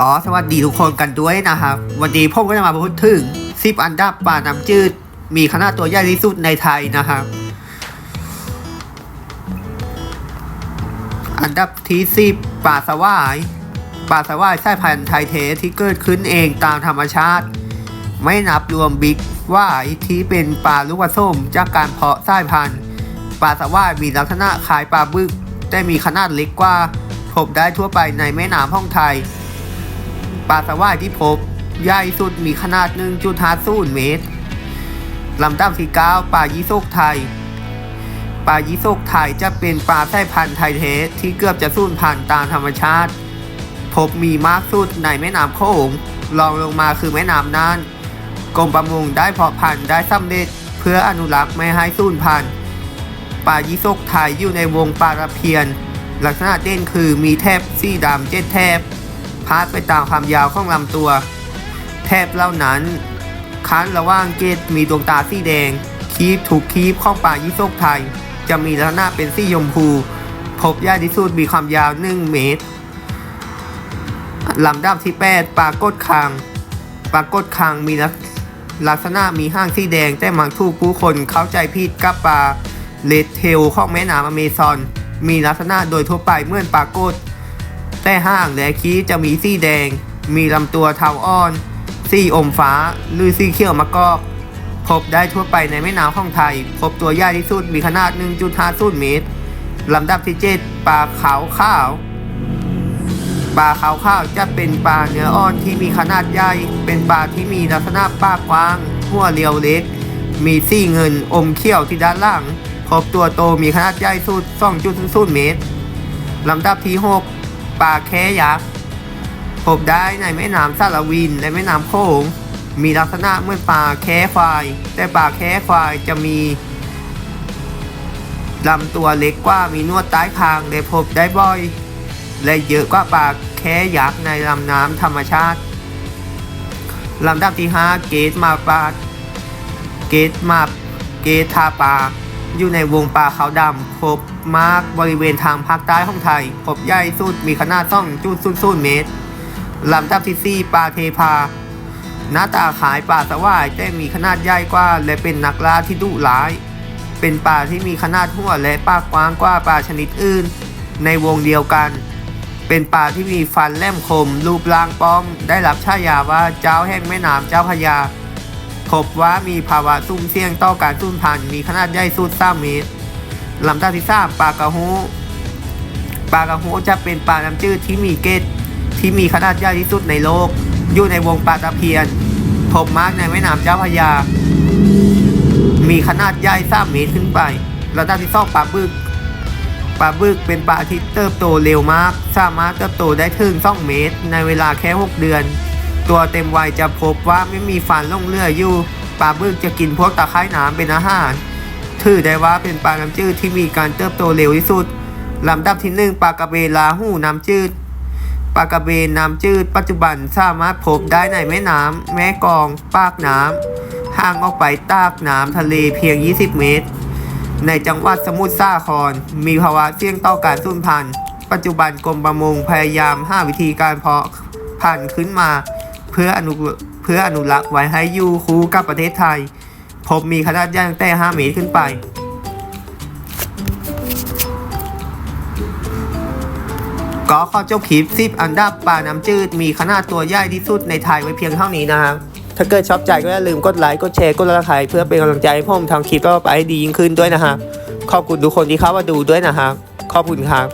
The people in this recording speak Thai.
ก็สวัสดีทุกคนกันด้วยนะครับ วันนี้ผมก็จะมาพูดถึง 10 อันดับปลาน้ำจืด มีขนาดตัวใหญ่ที่สุดในไทยนะครับ อันดับที่10ปลาสวายปลาสวายสายพันธุ์ไทยเทที่เกิดขึ้นเองตามธรรมชาติ ไม่นับรวมบิ๊กว่ายที่เป็นปลาลูกผสมจากการเพาะสายพันธุ์ปลาสวายมีลักษณะคล้ายปลาบึก แต่มีขนาดเล็กกว่าพบได้ทั่วไปในแม่น้ำห้องไทย ปลาสวายที่พบ ใหญ่สุดมีขนาด 1.50 เมตร ลำดับที่9ปลายี่สกไทย ปลายี่สกไทยจะเป็นปลาสายพันธุ์ไทยเทสที่เกือบจะสูญพันธุ์ตามธรรมชาติ พบมีมากสุดในแม่น้ำโขงรองลงมาคือแม่น้ำน่าน กรมประมงได้เพาะพันธุ์ได้สำเร็จเพื่ออนุรักษ์ไม่ให้สูญพันธุ์ปลายี่สกไทยอยู่ในวงปลาตะเพียน ลักษณะเด่นคือมีแทบสีดำเจ็ดแทบ พาดไปตามความยาวของลำตัว แทบเล่านั้นคันระว่างเกตมีดวงตาสีแดง คีบถูกคีบของปลายี่สกไทย จะมีลักษณะเป็นสียมพู พบยากที่สุดมีความยาว 1 เมตรลำดับที่ 8 ปลากดคาง ปลากดคางมีลักษณะมีห้างสีแดง แต่มักถูกผู้คนเข้าใจผิดกับปลาเลดเทลของแม่น้ำอเมซอน มีลักษณะโดยทั่วไปเหมื่อนปลากด แต่ห้างและคีจะมีสีแดง มีลำตัวเทาอ่อน สีอมฟ้า หรือสีเขียวมะกอก พบได้ทั่วไปในแม่น้ำของไทย พบตัวใหญ่ที่สุดมีขนาด 1.50 เมตร ลำดับที่ 7 ปลาขาวข้าว ปลาขาวข้าวจะเป็นปลาเนื้ออ่อนที่มีขนาดใหญ่ เป็นปลาที่มีลักษณะปากกว้าง หัวเรียวเล็ก มีสีเงินอมเขียวที่ด้านล่าง พบตัวโตมีขนาดใหญ่สุด 2.00 เมตรลำดับที่ 6 ปลาแคยักษ์พบได้ในแม่น้ำสารวินและแม่น้ำโขง มีลักษณะเหมือนปลาแค่ควาย แต่ปลาแค่ควายจะมีลำตัวเล็กกว่ามีนวดใต้คางและพบได้บ่อย และเยอะกว่าปลาแค่ยักษ์ในลำน้ำธรรมชาติลำดับที่ 5 เกตมาปลาเกตมาเกตทาปลาอยู่ในวงปลาขาวดำพบ มาร์กบริเวณทางภาคใต้ของไทยพบใหญ่สุดมีขนาดต้องจุดศูนย์ศูนย์เมตรลำดับที่4ปลาเทพา หน้าตาขายปลาสวายแต่มีขนาดใหญ่กว่า และเป็นนักล่าที่ดุร้าย เป็นปลาที่มีขนาดหัวและปากกว้างกว่าปลาชนิดอื่น ในวงเดียวกัน เป็นปลาที่มีฟันแหลมคม รูปร่างป้อม ได้รับฉายาว่าเจ้าแห่งแม่น้ำเจ้าพยาพบว่ามีภาวะซุ่มเสี่ยงต่อการสูญพันธุ์มีขนาดใหญ่สุด3เมตร ลำดับที่สามปลากระหูปลากระหูจะเป็นปลาน้ำจืดที่มีเกตที่มีขนาดใหญ่ที่สุดในโลก อยู่ในวงปลาตะเพียนพบมากในแม่น้ำเจ้าพระยา มีขนาดใหญ่3เมตรขึ้นไปลำดับที่สองปลาบึกปลาบึกเป็นปลาที่เติบโตเร็วมาก สามารถเติบโตได้ถึง2เมตร ในเวลาแค่6เดือน ตัวเต็มวัยจะพบว่าไม่มีฟันล่องเลืออยู่ปลาบึกจะกินพวกตะไคร่น้ำเป็นอาหาร ถือได้ว่าเป็นปลาน้ำจืดที่มีการเติบโตเร็วที่สุดลำดับที่หนึ่งปลากระเบนลาหูน้ำจืดปลากระเบนน้ำจืด ปัจจุบันสามารถพบได้ในแม่น้ำแม่กอง ปากน้ำห่างออกไปตากน้ำทะเลเพียง 20 เมตร ในจังหวัดสมุทรสาคร มีภาวะเสี่ยงต่อการสูญพันธุ์ ปัจจุบันกรมประมงพยายามหาวิธีการเพาะพันธุ์ขึ้นมา เพื่ออนุเพื่ออนุรักษ์ไว้ให้อยู่คู่กับประเทศไทย พบมีขนาดใหญ่ตั้งแต่ 5 เมตรขึ้นไป ก็ขอจบคลิป10อันดับปลาน้ำจืด มีขนาดตัวใหญ่ที่สุดในไทยไว้เพียงเท่านี้นะครับ ถ้าเกิดชอบใจก็อย่าลืมกดไลค์ กดแชร์ กดติดตามเพื่อเป็นกำลังใจให้ผมทำคลิปต่อไปให้ดียิ่งขึ้นด้วยนะครับ ขอบคุณทุกคนที่เข้ามาดูด้วยนะครับ ขอบคุณครับ